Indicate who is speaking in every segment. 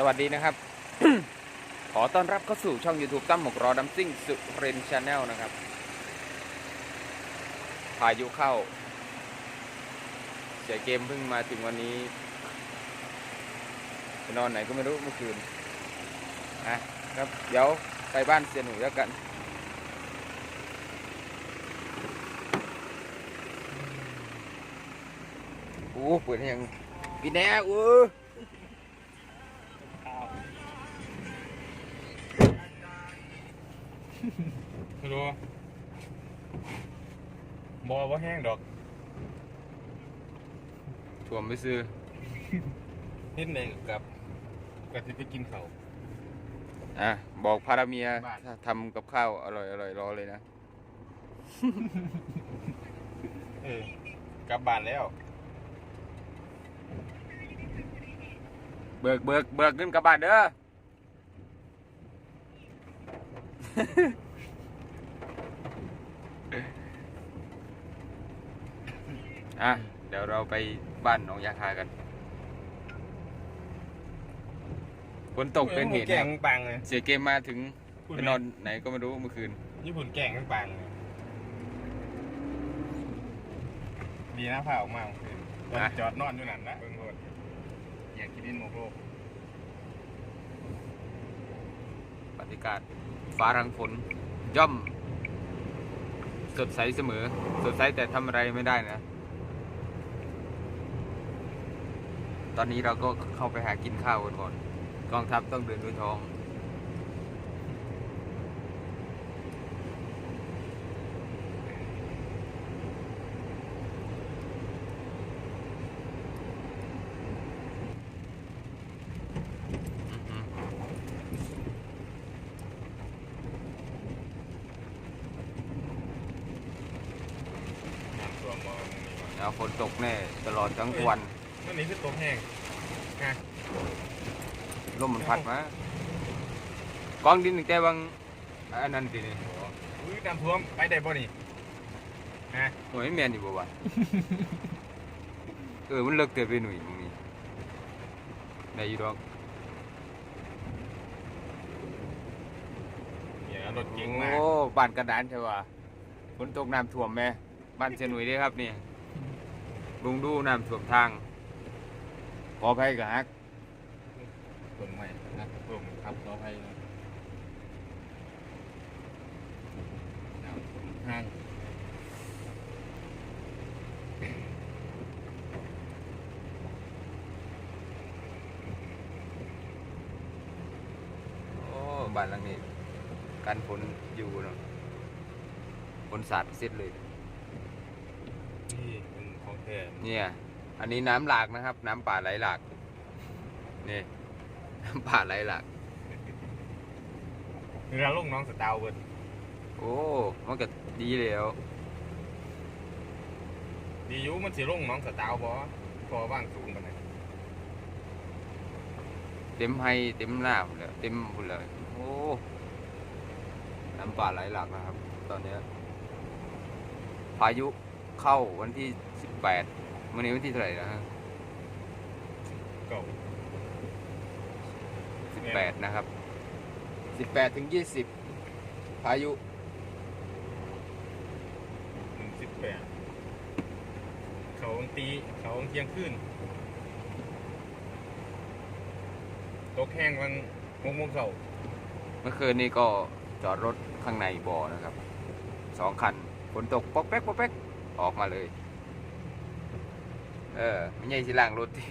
Speaker 1: สวัสดีนะครับ ขอต้อนรับเข้าสู่ช่อง YouTube ตั้มหมกรอดัมซิ่งสุเรนชาแนลนะครับ พายุเข้า เสียเกมเพิ่งมาถึงวันนี้ไปนอนไหนก็ไม่รู้เมื่อคืนนะครับ เดี๋ยวไปบ้านเสียหนุ่ยแล้วกัน โอ้เปิดยังพี่แน่เออ
Speaker 2: ไม่รู้บอว่าแห้งดอก
Speaker 1: ถ่วมไปซื้อ
Speaker 2: นิดหนึ่งกับกับที่ไปกินเขาว
Speaker 1: อะบอกพาราเมีย
Speaker 2: บ้าน
Speaker 1: ถ้าทำกับข้าวอร่อยอร่อยรอเลยนะ
Speaker 2: เออกลับบ้านแล้ว
Speaker 1: เบิกเบิกเบิกเงินกลับบ้านเด้อ อะ เดี๋ยวเราไปบ้านหนองยาคากันฝนตกเป็นเหตุ
Speaker 2: แก
Speaker 1: นะค
Speaker 2: ง
Speaker 1: รับ
Speaker 2: ปังเลย
Speaker 1: เสียเกมมาถึง
Speaker 2: พูด
Speaker 1: ไป
Speaker 2: ไหม
Speaker 1: นอนไหนก็ไม่รู้เมื่อคืน
Speaker 2: ญี่ปุ่นแกงปังเลยดีนะผ่าออกมาเมื่อคืนตอน
Speaker 1: อะ
Speaker 2: จอดนอนอยู่นั่นนะเบิ่งโลดอยากกินดินโมโครก
Speaker 1: ปฏิกาศฟ้ารังฝนย่อม สดใสเสมอ สดใสแต่ทำอะไรไม่ได้นะ ตอนนี้เราก็เข้าไปหากินข้าวกันก่อน กองทัพต้องเดินด้วยท้องอือหือ
Speaker 2: น้ำตัวมองนี่วะ
Speaker 1: แล้วฝนตกแน่ตลอดทั้งวัน
Speaker 2: นั่นนี่คือตัวแห้งฮะ
Speaker 1: ลมมันพัดมากองดินตั้งแต่บางอันนั้นทีนี่
Speaker 2: อุ้ยน้ำท่วมไปได้บ่นี่ฮะ
Speaker 1: หน่วยแมนอยู่บ่วะเออมันเลิกเกิดไปหน่วยตรงนี้ได้อยู่ดอก
Speaker 2: เนี่ยรถเก๋งมา
Speaker 1: โอ้บ้านกระดานใช่ป่ะฝนตกน้ำท่วมแม่บ้านเชยหนุ่ยเด้ครับนี่ลุงดูน้ำท่วมทาง ขออภัยกับฮัก
Speaker 2: ต้นไม้นะรวมครับขออภัยนะน้ำท่วมห้าง
Speaker 1: โอ้บ้านหลังนี้กันฝนอยู่เนาะฝนสาดเสร็จเลย
Speaker 2: นี่เป็นของแท้
Speaker 1: เนี่ย อันนี้น้ำหลากนะครับ น้ำป่าไหลหลากนี่น้ำป่าไหลหลาก
Speaker 2: เรือลงน้องสตาร์เวิร์ด
Speaker 1: โอ้มันก็ดีแล้ว
Speaker 2: ดีอยูมันสิลงน้องสตาร์บ่พอว่างสูงกันเลย
Speaker 1: เต็มให้เต็มหน้าหมดเลยเต็มหมดเลยโอ้น้ำป่าไหลหลากนะครับ ตอนเนี้ยพายุเข้าวันที่สิบแปด วันนี้วันที่เท่าไหร่นะฮะ
Speaker 2: เก่า
Speaker 1: สิบแปดนะครับสิบแปดถึงยี่สิบพายุ
Speaker 2: หนึ่งสิบแปดเขาตีเขาเที่ยงคืนตกแห้งวันหกโมงเช้า
Speaker 1: เมื่อคืนนี้ก็จอดรถข้างในบ่อนะครับสองคันฝนตกป๊อกแป๊กป๊อกแป๊กออกมาเลย เออไม่ใช่สิล่างรถที่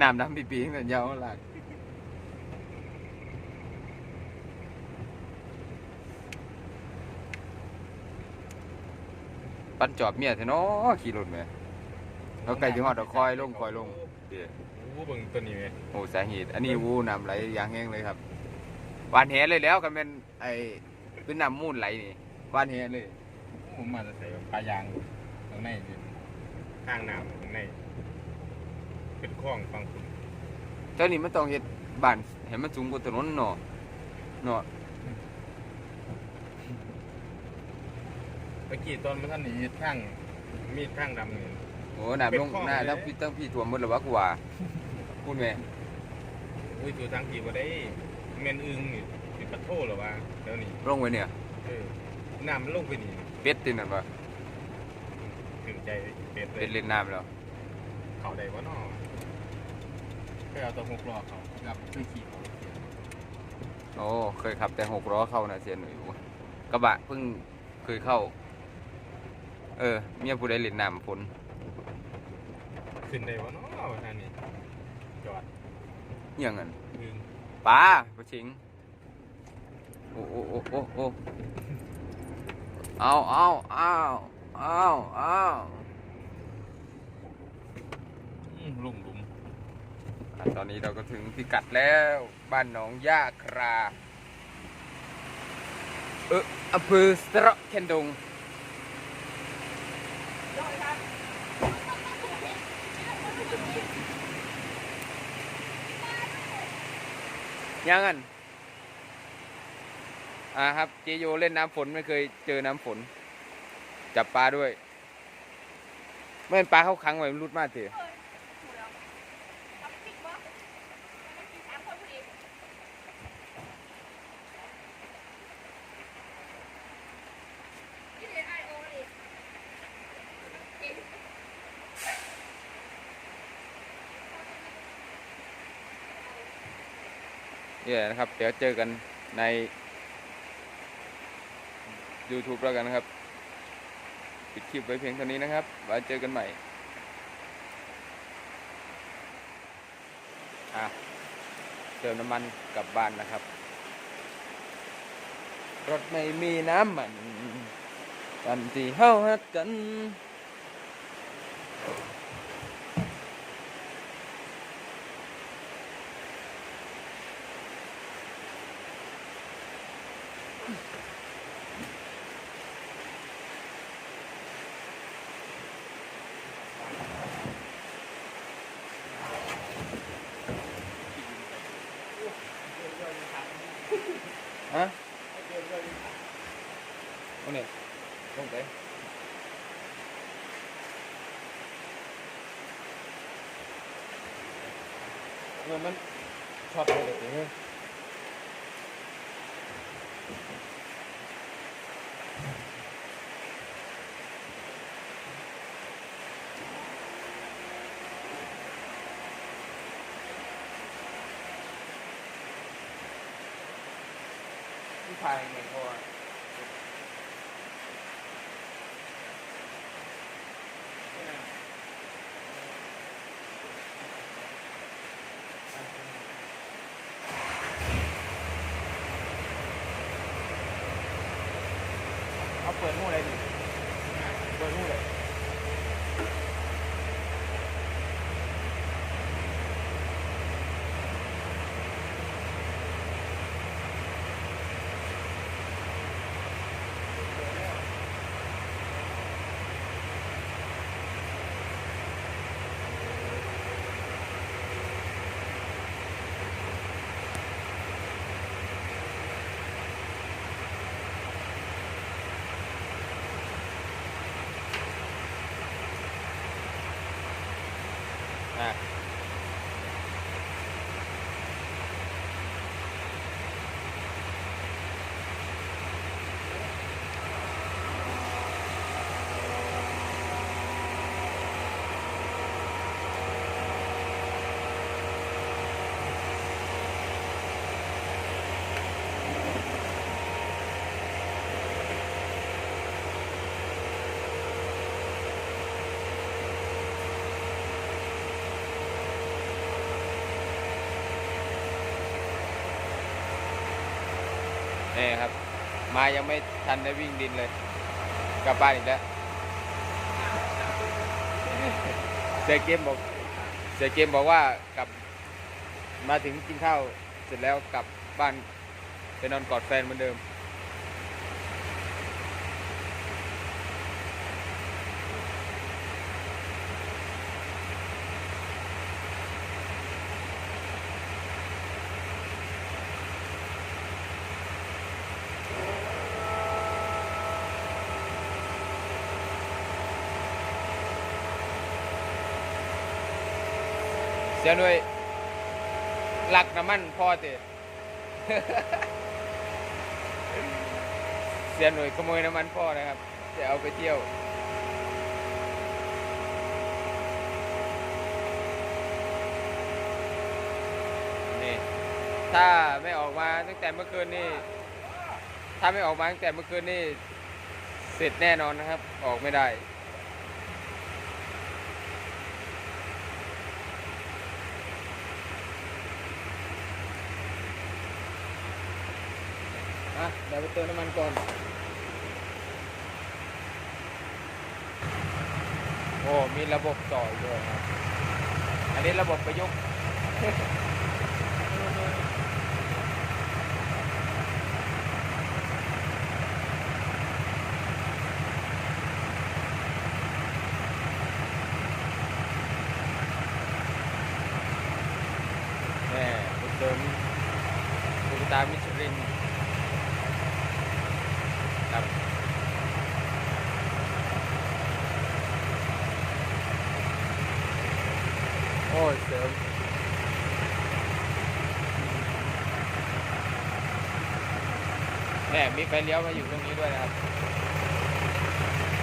Speaker 1: น้ำน้ำปีปีๆนั่นยาวมากปั้นจอบเมียเถอะเนาะขี่รถไหมแล้วไก่จังหวัดคอยลงคอยลงเดี๋ยว
Speaker 2: โอ้เบิ่งตัวนี้ไหม
Speaker 1: โอ้สาเหตุอันนี้วูน้ำไหลอย่างแห้งเลยครับหวานแหเลยแล้วกันเป็นไอเป็นน้ำมูลไหลนี่หวานแหเลย
Speaker 2: ผมมาจะใส่ปลายางข้างในนี่ ข้างน้ำข้างใน เป็นคลองฟังคุณ
Speaker 1: เจ้านี่มันต้องเฮ็ดบ้านเห็นมันสูงกว่าถนนเนาะเนาะ
Speaker 2: เมื่อกี้ตอนมาท่านหนีข้างมีดข้างดำนี่
Speaker 1: โอ้น้ำลง
Speaker 2: เป็นคลอง
Speaker 1: หน้า
Speaker 2: เลย
Speaker 1: ทั้งพี่ทั้งพี่ถ่วมหมดแล้ววะกูว่าพูดแม่
Speaker 2: อุ้ยตัวทางทีบ่ได้แม่นอึงนี่เป็นปะโทหรอวะเดี๋ยวนี้
Speaker 1: ลงไปเนี่ย
Speaker 2: เออน้ำมันลงไปนี่
Speaker 1: เป็ดตินั่นปะ
Speaker 2: ถึงใจเป็ดเล
Speaker 1: เป็
Speaker 2: ย
Speaker 1: ดเล่นน้ำแล้ว
Speaker 2: เขาได้บ่น้อไปเอาตัวหกล้อเขากับเครื่องขี่เขา
Speaker 1: โอ้เคยขับแต่หกล้อเข้านะเซียนหนุ่ยกระบะเพิ่งเคยเข้า เออ เมียผู้ใดเล่นน้ำฝน
Speaker 2: ขึ้นได้บ่น้อว่าท่านนี่จอด
Speaker 1: เหี้ยังงั้น
Speaker 2: อึง
Speaker 1: ปลาปลาชิง โอ้โอ้โอ้โอ้โอ้เอาเอาเอาเอาเอา
Speaker 2: อืมลุ่มหลุม
Speaker 1: อะตอนนี้เราก็ถึงพิกัดแล้วบ้านหนองย่าคราเอออำเภอสระแคนดงยังอันอ่าครับเจโยเล่นน้ำฝนไม่เคยเจอน้ำฝน จับปลาด้วยไม่เป็นปลาเข้าคังไว้มันรุดมากเถอะนี่แหละนะครับ เดี๋ยวเจอกันใน YouTube แล้วกันนะครับ ปิดคลิปไว้เพียงเท่านี้นะครับไว้เจอกันใหม่อะเติมน้ำมันกลับบ้านนะครับ รถไม่มีน้ำมัน กันที่เฮาฮักกัน ฮะโอ้เนี่ยลงไปเงินมันช็อตเลยเดี๋ยว นี้ที่ถ่ายไงเพราะว่าเอาเปิดหูอะไรดิเปิดหูเลยอะ นี่ครับ มายังไม่ทันได้วิ่งดินเลย กลับบ้านอีกแล้ว เสียเกมบอก เสียเกมบอกว่ากลับ มาถึงกินข้าวเสร็จแล้วกลับบ้านไปนอนกอดแฟนเหมือนเดิม สียหน่วยหลักน้ำมันพ่อเตะเสียหน่วยขโมยน้ำมันพ่อนะครับ จะเอาไปเที่ยวนี่ถ้าไม่ออกมาตั้งแต่เมื่อคืนนี่ถ้าไม่ออกมาตั้งแต่เมื่อคืนนี่เสร็จแน่นอนนะครับ ออกไม่ได้ อะเดี๋ยวไปเติมน้ำมันก่อน โอ้ มีระบบต่ออีกด้วยครับ อันนี้ระบบประยุกต์แม่เดิมบุญตามิชลินครับ เสริมแม่มีไฟเลี้ยวมาอยู่ตรงนี้ด้วยนะครับ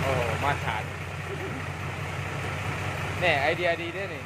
Speaker 1: โอ้มาตรฐานแน่ไอเดียดีด้วยนี่